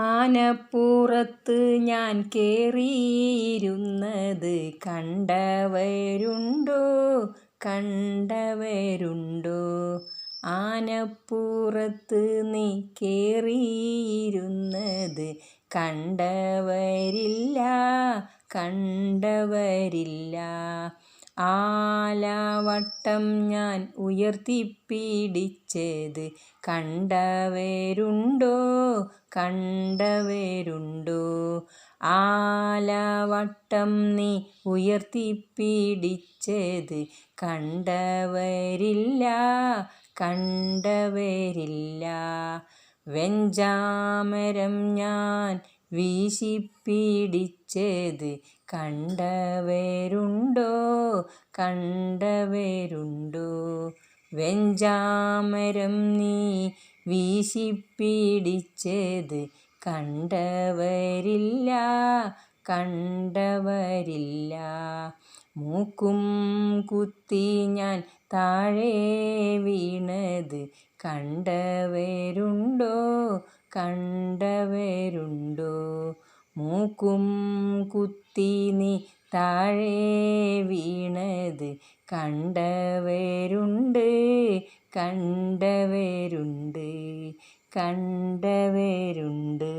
ആനപ്പുറത്ത് ഞാൻ കേറിയിരുന്നത് കണ്ടവരുണ്ടോ? കണ്ടവരുണ്ടോ? ആനപ്പുറത്ത് നീ കേറിയിരുന്നത് കണ്ടവരില്ല കണ്ടവരില്ല. ആലാവട്ടം ഞാൻ ഉയർത്തിപ്പിടിച്ചത് കണ്ടവരുണ്ടോ? കണ്ടവരുണ്ടോ. ആലവട്ടം നീ ഉയർത്തിപ്പിടിച്ചത് കണ്ടവരില്ല കണ്ടവരില്ല. വെഞ്ചാമരം ഞാൻ വീശിപ്പിടിച്ചത് കണ്ടവരുണ്ടോ? കണ്ടവരുണ്ടോ? വെഞ്ചാമരം നീ വീശിപ്പിടിച്ചത് കണ്ടവരില്ല കണ്ടവരില്ല. മൂക്കും കുത്തി ഞാൻ താഴെ വീണത് കണ്ടവരുണ്ടോ കണ്ടവരുണ്ടോ? മൂക്കും കുത്തി നീ താഴെ വീണത് കണ്ടവരുണ്ട് കണ്ടവരുണ്ട് കണ്ടവരുണ്ട്.